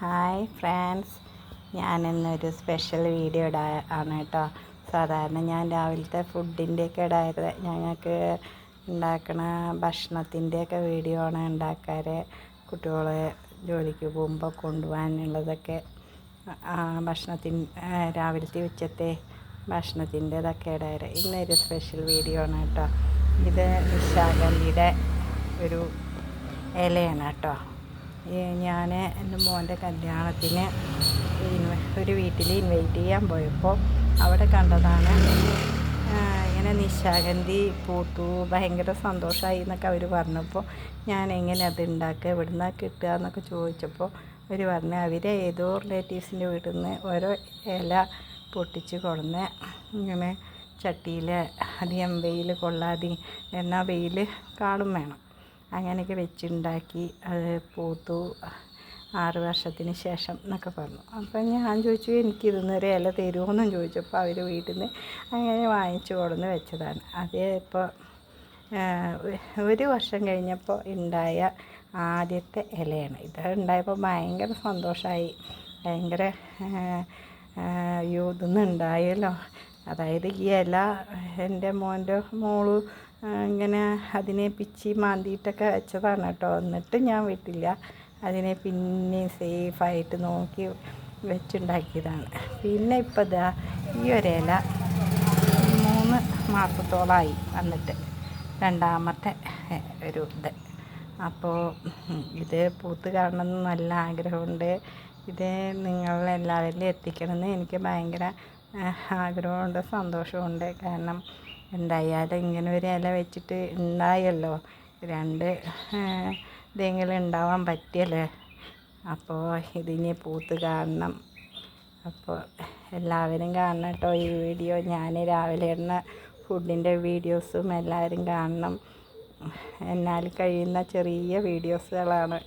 Hi friends ഞാൻ ഇന്നൊരു special video ഇടാ ആണ് കേട്ടോ. സാധാരണ ഞാൻ രാവിലത്തെ ഫുഡിന്റെയൊക്കെ ഇടാറ്. ഞങ്ങൾക്ക് ഉണ്ടാക്കണ ഭക്ഷണത്തിന്റെയൊക്കെ വീഡിയോ ആണ് ഉണ്ടാക്കാറ്. കുട്ടികളെ ജോലിക്ക് പോകുമ്പോൾ കൊണ്ടുപോകാനുള്ളതൊക്കെ ഭക്ഷണത്തിൻ രാവിലത്തെ ഉച്ചത്തെ ഭക്ഷണത്തിന്റെതൊക്കെ ഇടാറ്. ഇന്നൊരു സ്പെഷ്യൽ വീഡിയോ ആണ് കേട്ടോ. ഇത് നിശാഗന്ധിയുടെ ഒരു ഇലയാണ് കേട്ടോ. ഞാൻ എന്റെ മോന്റെ കല്യാണത്തിന് ഒരു വീട്ടിൽ ഇൻവൈറ്റ് ചെയ്യാൻ പോയപ്പോൾ അവിടെ കണ്ടതാണ് ഇങ്ങനെ നിശാഗന്ധി പൂത്തു ഭയങ്കര സന്തോഷമായി എന്നൊക്കെ അവർ പറഞ്ഞപ്പോൾ ഞാൻ എങ്ങനെ അത് ഉണ്ടാക്കുക എവിടെ നിന്നാണ് കിട്ടുക എന്നൊക്കെ ചോദിച്ചപ്പോൾ അവർ പറഞ്ഞു അവർ ഏതോ റിലേറ്റീവ്സിന്റെ വീട്ടിൽ നിന്ന് ഓരോ ഇല പൊട്ടിച്ച് കൊളന്ന് ഇങ്ങനെ ചട്ടിയിൽ അധികം വെയിൽ കൊള്ളാതെ എന്നാൽ വെയിൽ കാളും വേണം. അങ്ങനെയൊക്കെ വെച്ചുണ്ടാക്കി അത് പൂത്തു ആറ് വർഷത്തിന് ശേഷം എന്നൊക്കെ പറഞ്ഞു. അപ്പം ഞാൻ ചോദിച്ചു എനിക്കിതൊന്നൊരു ഇല തരുമോയെന്നും ചോദിച്ചപ്പോൾ അവർ വീട്ടിൽ നിന്ന് അങ്ങനെ വാങ്ങിച്ചു കൊടുന്ന് വെച്ചതാണ്. അതേ ഇപ്പോൾ ഒരു വർഷം കഴിഞ്ഞപ്പോൾ ഉണ്ടായ ആദ്യത്തെ ഇലയാണ്. ഇത് ഉണ്ടായപ്പോൾ ഭയങ്കര സന്തോഷമായി. ഭയങ്കര അയ്യോ ഇതൊന്നും ഉണ്ടായല്ലോ. അതായത് ഈ ഇല എന്റെ മോന്റെ മോൾ ഇങ്ങനെ അതിനെ പിച്ചി മാന്തിയിട്ടൊക്കെ വെച്ചതാണ് കേട്ടോ. എന്നിട്ട് ഞാൻ വിട്ടില്ല. അതിനെ പിന്നെ സേഫായിട്ട് നോക്കി വെച്ചുണ്ടാക്കിയതാണ്. പിന്നെ ഇപ്പോൾ ഇതാ ഈ ഒരു ഇല മൂന്ന് മാസത്തോളമായി വന്നിട്ട് രണ്ടാമത്തെ ഒരു ഇത്. അപ്പോൾ ഇത് പൂത്ത് കാണണമെന്ന് നല്ല ആഗ്രഹമുണ്ട്. ഇത് നിങ്ങളെല്ലാവരിലും എത്തിക്കണമെന്ന് എനിക്ക് ഭയങ്കര ആഗ്രഹമുണ്ട് സന്തോഷമുണ്ട്. കാരണം എന്തായാലും ഇങ്ങനെ ഒരു ഇല വെച്ചിട്ട് ഉണ്ടായല്ലോ. രണ്ട് ഇതെങ്കിലും ഉണ്ടാവാൻ പറ്റിയല്ലേ? അപ്പോൾ ഇതിനി പൂത്ത് കാണണം. അപ്പോൾ എല്ലാവരും കാണണം കേട്ടോ ഈ വീഡിയോ. ഞാൻ രാവിലെ ഇടുന്ന ഫുഡിന്റെ വീഡിയോസും എല്ലാവരും കാണണം. എന്നാൽ കഴിയുന്ന ചെറിയ വീഡിയോസുകളാണ്.